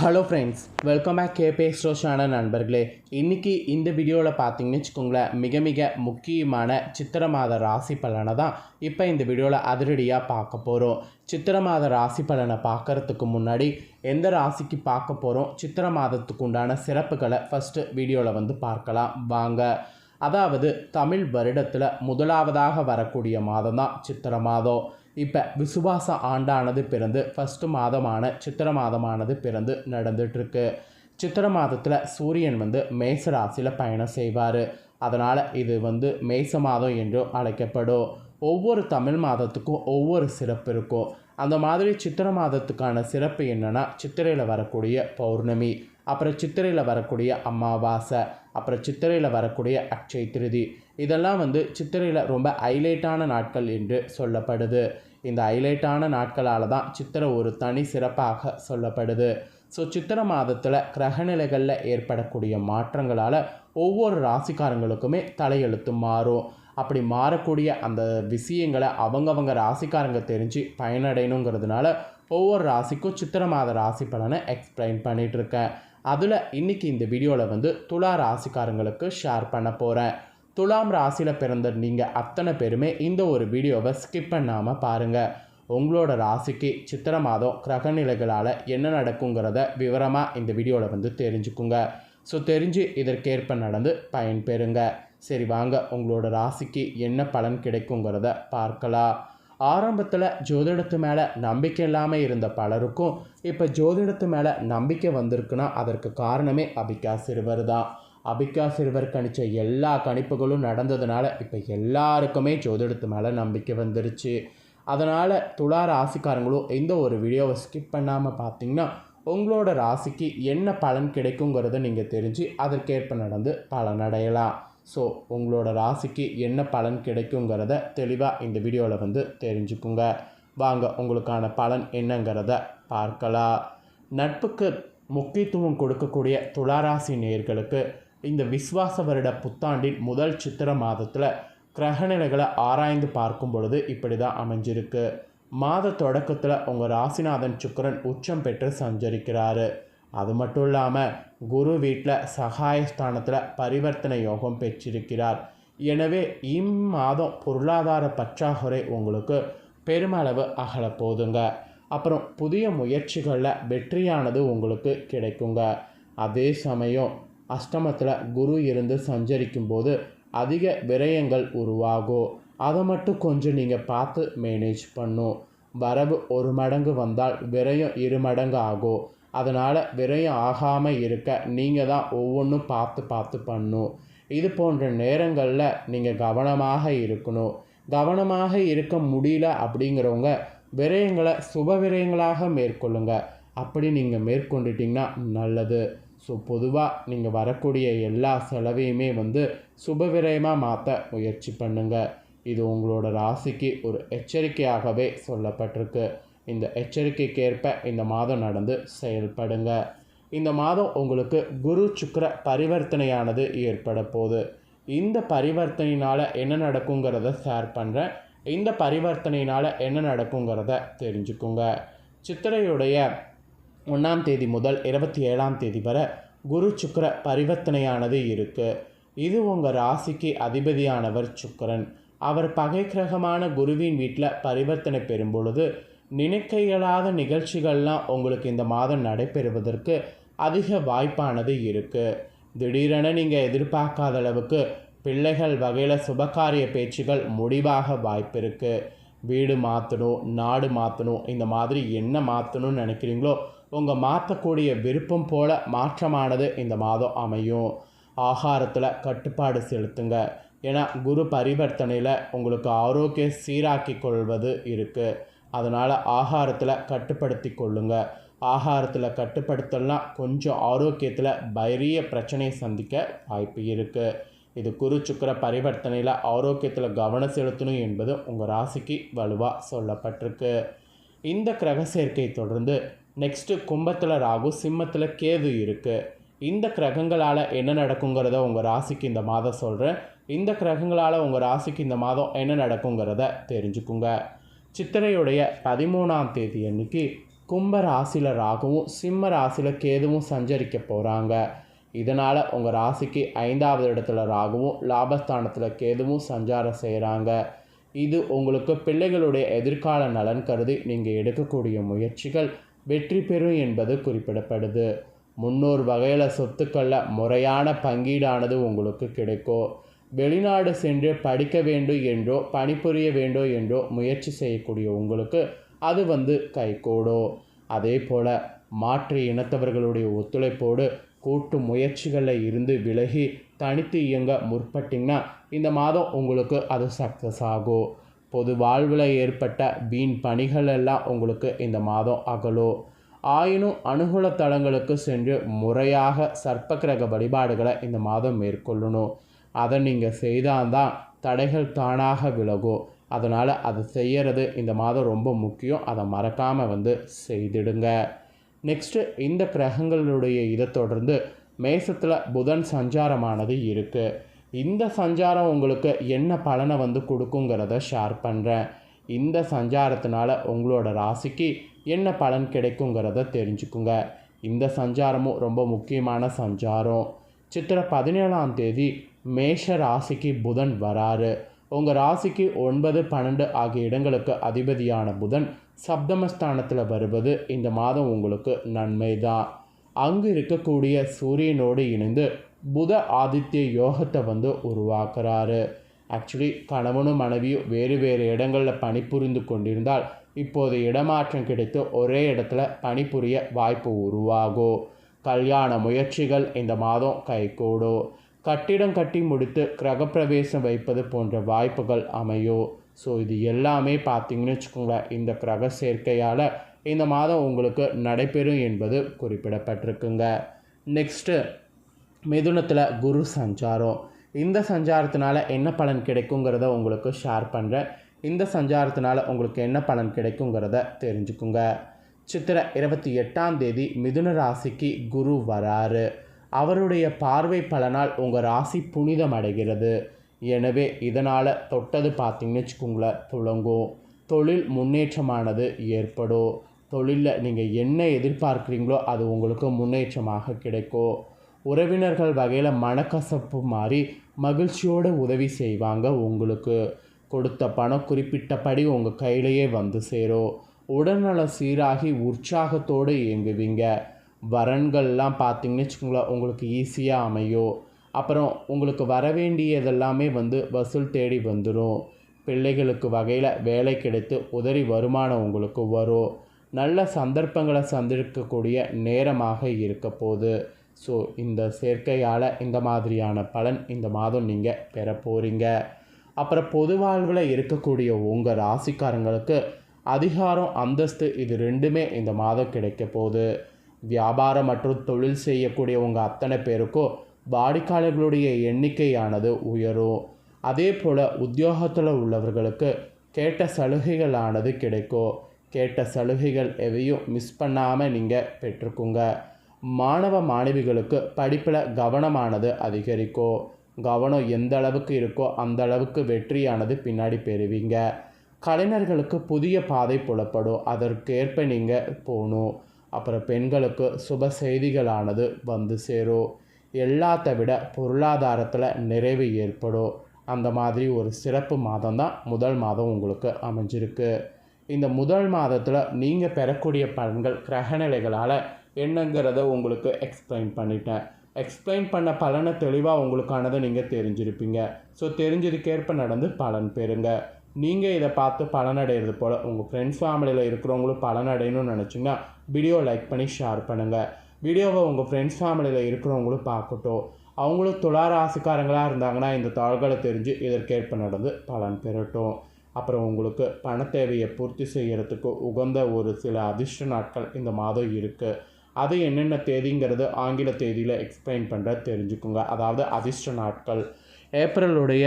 Hello friends welcome back கேபே ஸ்டோஷான நண்பர்களே. இன்றைக்கி இந்த வீடியோவில் பார்த்தீங்கன்னு வச்சுக்கோங்களேன் மிக மிக முக்கியமான சித்திர மாத ராசி பலனை தான் இப்போ இந்த வீடியோவில் அதிரடியாக பார்க்க போகிறோம் சித்திர மாத ராசி பலனை பார்க்கறதுக்கு முன்னாடி எந்த ராசிக்கு பார்க்க போகிறோம் சித்திர மாதத்துக்கு உண்டான சிறப்புகளை ஃபஸ்ட்டு வீடியோவில் வந்து பார்க்கலாம். வாங்க. அதாவது தமிழ் வருடத்தில் முதலாவதாக வரக்கூடிய மாதம் தான் சித்திர மாதம் இப்போ விசுவாச ஆண்டானது பிறந்து ஃபஸ்ட்டு மாதமான சித்திர மாதமானது பிறந்து நடந்துகிட்ருக்கு சித்திர மாதத்தில் சூரியன் வந்து மேச ராசியில் பயணம் செய்வார். அதனால் இது வந்து மேச மாதம் என்றும் அழைக்கப்படும். ஒவ்வொரு தமிழ் மாதத்துக்கும் ஒவ்வொரு சிறப்பு இருக்கும். அந்த மாதிரி சித்திர மாதத்துக்கான சிறப்பு என்னென்னா சித்திரையில் வரக்கூடிய பௌர்ணமி அப்புறம் சித்திரையில் வரக்கூடிய அமாவாசை அப்புறம் சித்திரையில் வரக்கூடிய அக்ஷய திருதி. இதெல்லாம் வந்து சித்திரையில் ரொம்ப ஹைலைட்டான நாட்கள் என்று சொல்லப்படுது. இந்த ஹைலைட்டான நாட்களால் தான் சித்திரை ஒரு தனி சிறப்பாக சொல்லப்படுது. ஸோ சித்திரை மாதத்தில் கிரகநிலைகளில் ஏற்படக்கூடிய மாற்றங்களால் ஒவ்வொரு ராசிக்காரங்களுக்குமே தலையெழுத்து மாறும். அப்படி மாறக்கூடிய அந்த விஷயங்களை அவங்கவங்க ராசிக்காரங்க தெரிஞ்சு பயனடையணுங்கிறதுனால ஒவ்வொரு ராசிக்கும் சித்திர மாத ராசி பலனை எக்ஸ்பிளைன் பண்ணிகிட்ருக்கேன் அதில் இன்றைக்கி இந்த வீடியோவில் வந்து துலா ராசிக்காரங்களுக்கு ஷேர் பண்ண போகிறேன் துலாம் ராசியில் பிறந்த நீங்கள் அத்தனை பேருமே இந்த ஒரு வீடியோவை ஸ்கிப் பண்ணாமல் பாருங்கள் உங்களோட ராசிக்கு சித்திர மாதம் கிரகநிலைகளால் என்ன நடக்குங்கிறத விவரமாக இந்த வீடியோவில் வந்து தெரிஞ்சுக்குங்க. ஸோ தெரிஞ்சு இதற்கேற்ப நடந்து பயன்பெறுங்க சரி வாங்க. உங்களோட ராசிக்கு என்ன பலன் கிடைக்குங்கிறத பார்க்கலாம். ஆரம்பத்தில் ஜோதிடத்து மேலே நம்பிக்கை இல்லாமல் இருந்த பலருக்கும் இப்போ ஜோதிடத்து மேலே நம்பிக்கை வந்திருக்குன்னா அதற்கு காரணமே அபிகா சிறுவர் தான். அபிகா சிறுவர் கணித்த எல்லா கணிப்புகளும் நடந்ததுனால இப்போ எல்லாருக்குமே ஜோதிடத்து மேலே நம்பிக்கை வந்துருச்சு. அதனால் துலா ராசிக்காரங்களும் எந்த ஒரு வீடியோவை ஸ்கிப் பண்ணாமல் பார்த்தீங்கன்னா உங்களோட ராசிக்கு என்ன பலன் கிடைக்குங்கிறத நீங்கள் தெரிஞ்சு அதற்கேற்ப நடந்து பலனடையலாம் ஸோ உங்களோட ராசிக்கு என்ன பலன் கிடைக்குங்கிறத தெளிவாக இந்த வீடியோவில் வந்து தெரிஞ்சுக்குங்க. வாங்க உங்களுக்கான பலன் என்னங்கிறத பார்க்கலாம். நட்புக்கு முக்கியத்துவம் கொடுக்கக்கூடிய துளாராசி நேர்களுக்கு இந்த விஸ்வாச வருட புத்தாண்டின் முதல் சித்திர மாதத்தில் கிரகநிலைகளை ஆராய்ந்து பார்க்கும் பொழுது இப்படி தான் அமைஞ்சிருக்கு. மாத தொடக்கத்தில் உங்கள் ராசிநாதன் சுக்கரன் உச்சம் பெற்று சஞ்சரிக்கிறாரு. அது மட்டும் இல்லாமல் குரு வீட்டில் சகாயஸ்தானத்தில் பரிவர்த்தனை யோகம் பெற்றிருக்கிறார். எனவே இம்மாதம் பொருளாதார பற்றாக்குறை உங்களுக்கு பெருமளவு அகல போதுங்க. அப்புறம் புதிய முயற்சிகளில் வெற்றியானது உங்களுக்கு கிடைக்குங்க. அதே சமயம் அஷ்டமத்தில் குரு இருந்து சஞ்சரிக்கும் போது அதிக விரயங்கள் உருவாகும். அதை மட்டும் கொஞ்சம் நீங்கள் பார்த்து மேனேஜ் பண்ணும். வரவு ஒரு மடங்கு வந்தால் விரயம் இரு மடங்கு ஆகும். அதனால் விரயம் ஆகாமல் இருக்க நீங்கள் தான் ஒவ்வொன்றும் பார்த்து பார்த்து பண்ணும். இது போன்ற நேரங்களில் நீங்கள் கவனமாக இருக்கணும். கவனமாக இருக்க முடியல அப்படிங்கிறவங்க விரயங்களை சுப விரயங்களாக மேற்கொள்ளுங்க. அப்படி நீங்கள் மேற்கொண்டுட்டிங்கன்னா நல்லது. ஸோ பொதுவாக நீங்கள் வரக்கூடிய எல்லா செலவையுமே வந்து சுப விரயமாக மாற்ற முயற்சி பண்ணுங்கள் இது உங்களோட ராசிக்கு ஒரு எச்சரிக்கையாகவே சொல்லப்பட்டிருக்கு. இந்த எச்சரிக்கைக்கேற்ப இந்த மாதம் நடந்து செயல்படுங்க. இந்த மாதம் உங்களுக்கு குரு சுக்கர பரிவர்த்தனையானது ஏற்பட போகுது. இந்த பரிவர்த்தனையினால் என்ன நடக்குங்கிறத ஷேர் பண்ணுறேன் இந்த பரிவர்த்தனையினால் என்ன நடக்குங்கிறத தெரிஞ்சுக்குங்க. சித்திரையுடைய ஒன்றாம் தேதி முதல் இருபத்தி ஏழாம் தேதி வரை குரு சுக்கர பரிவர்த்தனையானது இருக்குது இது உங்கள் ராசிக்கு அதிபதியானவர் சுக்கரன். அவர் பகை கிரகமான குருவின் வீட்டில் பரிவர்த்தனை பெறும் பொழுது நினைக்க இயலாத நிகழ்ச்சிகள்லாம் உங்களுக்கு இந்த மாதம் நடைபெறுவதற்கு அதிக வாய்ப்பானது இருக்குது திடீரென நீங்கள் எதிர்பார்க்காத அளவுக்கு பிள்ளைகள் வகையில் சுபகாரிய பேச்சுகள் முடிவாக வாய்ப்பு இருக்குது வீடு மாற்றணும் நாடு மாற்றணும் இந்த மாதிரி என்ன மாற்றணும்னு நினைக்கிறீங்களோ உங்கள் மாற்றக்கூடிய விருப்பம் போல மாற்றமானது இந்த மாதம் அமையும். ஆகாரத்தில் கட்டுப்பாடு செலுத்துங்க. ஏன்னா குரு பரிவர்த்தனையில் உங்களுக்கு ஆரோக்கியம் சீராக்கி கொள்வது இருக்குது அதனால் ஆகாரத்தில் கட்டுப்படுத்தி கொள்ளுங்க. ஆகாரத்தில் கட்டுப்படுத்தலாம் கொஞ்சம் ஆரோக்கியத்தில் பைரிய பிரச்சனையை சந்திக்க வாய்ப்பு இருக்குது இது குரு சுக்கர பரிவர்த்தனையில் ஆரோக்கியத்தில் கவனம் செலுத்தணும் என்பது உங்கள் ராசிக்கு வலுவாக சொல்லப்பட்டிருக்கு. இந்த கிரக சேர்க்கை தொடர்ந்து நெக்ஸ்ட்டு கும்பத்தில் ராகு சிம்மத்தில் கேது இருக்குது இந்த கிரகங்களால் என்ன நடக்குங்கிறத உங்கள் ராசிக்கு இந்த மாதம் சொல்கிறேன் இந்த கிரகங்களால் உங்கள் ராசிக்கு இந்த மாதம் என்ன நடக்குங்கிறத தெரிஞ்சுக்குங்க. சித்திரையுடைய பதிமூணாம் தேதி அன்னைக்கு கும்ப ராசியில் ராகுவும் சிம்ம ராசியில் கேதுவும் சஞ்சரிக்க போகிறாங்க இதனால் உங்கள் ராசிக்கு ஐந்தாவது இடத்துல ராகுவும் லாபஸ்தானத்தில் கேதுவும் சஞ்சாரம் செய்கிறாங்க இது உங்களுக்கு பிள்ளைகளுடைய எதிர்கால நலன் கருதி நீங்கள் எடுக்கக்கூடிய முயற்சிகள். வெற்றி பெறும் என்பது குறிப்பிடப்படுது. முன்னோர் வகையில் சொத்துக்களில் முறையான பங்கீடானது உங்களுக்கு கிடைக்கும் வெளிநாடு சென்று படிக்க வேண்டும் என்றோ பணிபுரிய வேண்டும் என்றோ முயற்சி செய்யக்கூடிய உங்களுக்கு அது வந்து கைகூடும் அதே போல் மாற்று இனத்தவர்களுடைய ஒத்துழைப்போடு கூட்டு முயற்சிகளில் இருந்து விலகி தனித்து இயங்க முற்பட்டிங்கன்னா இந்த மாதம் உங்களுக்கு அது சக்ஸஸ் ஆகும். பொது வாழ்வில் ஏற்பட்ட வீண் பணிகள் எல்லாம் உங்களுக்கு இந்த மாதம் அகலும் ஆயினும் அனுகூல தலங்களுக்கு சென்று முறையாக சர்ப்பக்கிரக வழிபாடுகளை இந்த மாதம் மேற்கொள்ளணும். அதை நீங்கள் செய்தால்தான் தடைகள் தானாக விலகும் அதனால் அதை செய்கிறது இந்த மாதம் ரொம்ப முக்கியம். அதை மறக்காமல் வந்து செய்திடுங்க. நெக்ஸ்ட்டு இந்த கிரகங்களுடைய இதை தொடர்ந்து மேசத்தில் புதன் சஞ்சாரமானது இருக்குது இந்த சஞ்சாரம் உங்களுக்கு என்ன பலனை வந்து கொடுக்குங்கிறத ஷேர் பண்ணுறேன் இந்த சஞ்சாரத்தினால உங்களோட ராசிக்கு என்ன பலன் கிடைக்குங்கிறத தெரிஞ்சுக்குங்க. இந்த சஞ்சாரமும் ரொம்ப முக்கியமான சஞ்சாரம். சித்திரை பதினேழாம் தேதி மேஷ ராசிக்கு புதன் வராரு. உங்கள் ராசிக்கு ஒன்பது பன்னெண்டு ஆகிய இடங்களுக்கு அதிபதியான புதன் சப்தமஸ்தானத்தில் வருவது இந்த மாதம் உங்களுக்கு நன்மை தான் அங்கு இருக்கக்கூடிய சூரியனோடு இணைந்து புத ஆதித்ய யோகத்தை வந்து உருவாக்குறாரு. ஆக்சுவலி கணவனும் மனைவியும் வேறு வேறு இடங்களில் பணிபுரிந்து கொண்டிருந்தால் இப்போது இடமாற்றம் கிடைத்து ஒரே இடத்துல பணிபுரிய வாய்ப்பு உருவாகும். கல்யாண முயற்சிகள் இந்த மாதம் கைகூடும். கட்டிடம் கட்டி முடித்து கிரகப்பிரவேசம் வைப்பது போன்ற வாய்ப்புகள் அமையும். ஸோ இது எல்லாமே பார்த்தீங்கன்னு வச்சுக்கோங்களேன் இந்த கிரக சேர்க்கையால் இந்த மாதம் உங்களுக்கு நடைபெறும் என்பது குறிப்பிடப்பட்டிருக்குங்க. நெக்ஸ்ட்டு மிதுனத்தில் குரு சஞ்சாரம். இந்த சஞ்சாரத்தினால என்ன பலன் கிடைக்குங்கிறத உங்களுக்கு ஷேர் பண்ணுறேன் இந்த சஞ்சாரத்தினால உங்களுக்கு என்ன பலன் கிடைக்குங்கிறத தெரிஞ்சுக்குங்க. சித்திரை இருபத்தி எட்டாம் தேதி மிதுன ராசிக்கு குரு வராரு. அவருடைய பார்வை பலனால் உங்கள் ராசி புனிதம் அடைகிறது. எனவே இதனால் தொட்டது பார்த்தீங்கன்னு வச்சுக்கோங்களேன் துளங்கும். தொழில் முன்னேற்றமானது ஏற்படும். தொழிலில் நீங்கள் என்ன எதிர்பார்க்குறீங்களோ அது உங்களுக்கு முன்னேற்றமாக கிடைக்கும் உறவினர்கள் வகையில் மனக்கசப்பு மாறி மகிழ்ச்சியோடு உதவி செய்வாங்க. உங்களுக்கு கொடுத்த பணம் குறிப்பிட்டபடி உங்கள் கையிலேயே வந்து சேரும் உடல்நலம் சீராகி உற்சாகத்தோடு இயங்குவீங்க. வரன்கள்லாம் பார்த்தீங்கன்னு வச்சுக்கோங்களேன் உங்களுக்கு ஈஸியாக அமையும் அப்புறம் உங்களுக்கு வர வேண்டியதெல்லாமே வந்து வசூல் தேடி வந்துடும் பிள்ளைகளுக்கு வகையில் வேலை கிடைத்து உதவி வருமானம் உங்களுக்கு வரும். நல்ல சந்தர்ப்பங்களை சந்திருக்கக்கூடிய நேரமாக இருக்க போகுது. ஸோ இந்த சேர்க்கையால் இந்த மாதிரியான பலன் இந்த மாதம் நீங்கள் பெற போகிறீங்க அப்புறம் பொது வாழ்வில் இருக்கக்கூடிய உங்கள் ராசிக்காரங்களுக்கு அதிகாரம் அந்தஸ்து இது ரெண்டுமே இந்த மாதம் கிடைக்க போகுது. வியாபாரம் மற்றும் தொழில் செய்யக்கூடிய உங்கள் அத்தனை பேருக்கும் வாடிக்கையாளர்களுடைய எண்ணிக்கையானது உயரும். அதே போல் உத்தியோகத்தில் உள்ளவர்களுக்கு கேட்ட சலுகைகளானது கிடைக்கும். கேட்ட சலுகைகள் எதையும் மிஸ் பண்ணாமல் நீங்கள் பெற்றுக்குங்க. மாணவ மாணவிகளுக்கு படிப்பில் கவனமானது அதிகரிக்கும் கவனம் எந்த அளவுக்கு இருக்கோ அந்த அளவுக்கு வெற்றியானது பின்னாடி பெறுவீங்க. கலைஞர்களுக்கு புதிய பாதை புலப்படும். அதற்கேற்ப நீங்கள் போகணும் அப்புறம் பெண்களுக்கு சுப செய்திகளானது வந்து சேரும். எல்லாத்த விட பொருளாதாரத்தில் நிறைவு ஏற்படும். அந்த மாதிரி ஒரு சிறப்பு மாதம் தான் முதல் மாதம் உங்களுக்கு அமைஞ்சிருக்கு. இந்த முதல் மாதத்தில் நீங்கள் பெறக்கூடிய பலன்கள் கிரகநிலைகளால் என்னங்கிறத உங்களுக்கு எக்ஸ்பிளைன் பண்ணிட்டேன். எக்ஸ்பிளைன் பண்ண பலனை தெளிவாக உங்களுக்கானதை நீங்கள் தெரிஞ்சிருப்பீங்க. ஸோ தெரிஞ்சதுக்கேற்ப நடந்து பலன் பெறுங்க. நீங்கள் இதை பார்த்து பலனடைகிறது போல் உங்கள் ஃப்ரெண்ட்ஸ் ஃபேமிலியில் இருக்கிறவங்களும் பலனடையணும்னு நினச்சிங்கன்னா வீடியோ லைக் பண்ணி ஷேர் பண்ணுங்கள் வீடியோவை உங்கள் ஃப்ரெண்ட்ஸ் ஃபேமிலியில் இருக்கிறவங்களும் பார்க்கட்டும். அவங்களும் துளாராசிக்காரங்களாக இருந்தாங்கன்னா இந்த தாள்களை தெரிஞ்சு இதற்கேற்ப நடந்து பலன் பெறட்டும். அப்புறம் உங்களுக்கு பண தேவையை பூர்த்தி செய்கிறதுக்கு உகந்த ஒரு சில அதிர்ஷ்ட நாட்கள் இந்த மாதம் இருக்குது அது என்னென்ன தேதிங்கிறது ஆங்கில தேதியில் எக்ஸ்பிளைன் பண்ணுற தெரிஞ்சுக்குங்க. அதாவது அதிர்ஷ்ட நாட்கள். ஏப்ரலுடைய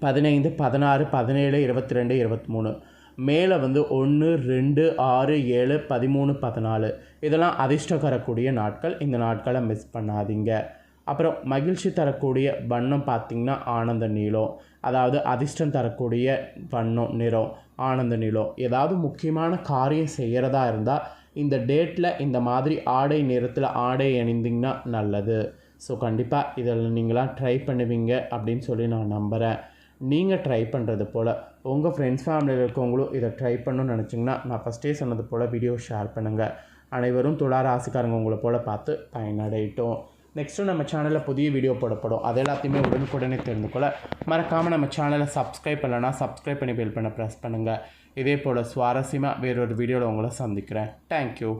பதினைந்து பதினாறு பதினேழு இருபத்தி ரெண்டு இருபத்தி மூணு மேலே வந்து ஒன்று ரெண்டு ஆறு ஏழு பதிமூணு பதினாலு. இதெல்லாம் அதிர்ஷ்டம் தரக்கூடிய நாட்கள். இந்த நாட்களை மிஸ் பண்ணாதீங்க. அப்புறம் மகிழ்ச்சி தரக்கூடிய வண்ணம் பார்த்திங்கன்னா ஆனந்த நீளம் அதாவது அதிர்ஷ்டம் தரக்கூடிய வண்ணம் நிறம் ஆனந்த நிலம் ஏதாவது முக்கியமான காரியம் செய்கிறதா இருந்தால் இந்த டேட்டில் இந்த மாதிரி ஆடை நிறத்தில் ஆடை அணிந்திங்கன்னா நல்லது. ஸோ கண்டிப்பாக இதில் நீங்களாம் ட்ரை பண்ணுவீங்க அப்படின்னு சொல்லி நான் நம்புகிறேன் நீங்கள் ட்ரை பண்ணுறது போல் உங்கள் ஃப்ரெண்ட்ஸ் ஃபேமிலியில் இருக்கவங்களும் இதை ட்ரை பண்ணணும்னு நினச்சிங்கன்னா நான் ஃபஸ்ட்டே சொன்னது போல் வீடியோ ஷேர் பண்ணுங்கள் அனைவரும் துலா ராசிக்காரங்க உங்களை போல் பார்த்து பயனடையட்டும். நெக்ஸ்ட்டு நம்ம சேனலில் புதிய வீடியோ போடப்படும். அது எல்லாத்தையுமே உடனுக்குடனே தெரிந்து கொள்ள மறக்காமல் நம்ம சேனலை சப்ஸ்கிரைப் பண்ணலைன்னா சப்ஸ்கிரைப் பண்ணி பெல் பண்ண ப்ரெஸ் பண்ணுங்கள் இதே போல் சுவாரஸ்யமாக வேறொரு வீடியோவில் உங்களை சந்திக்கிறேன். தேங்க்யூ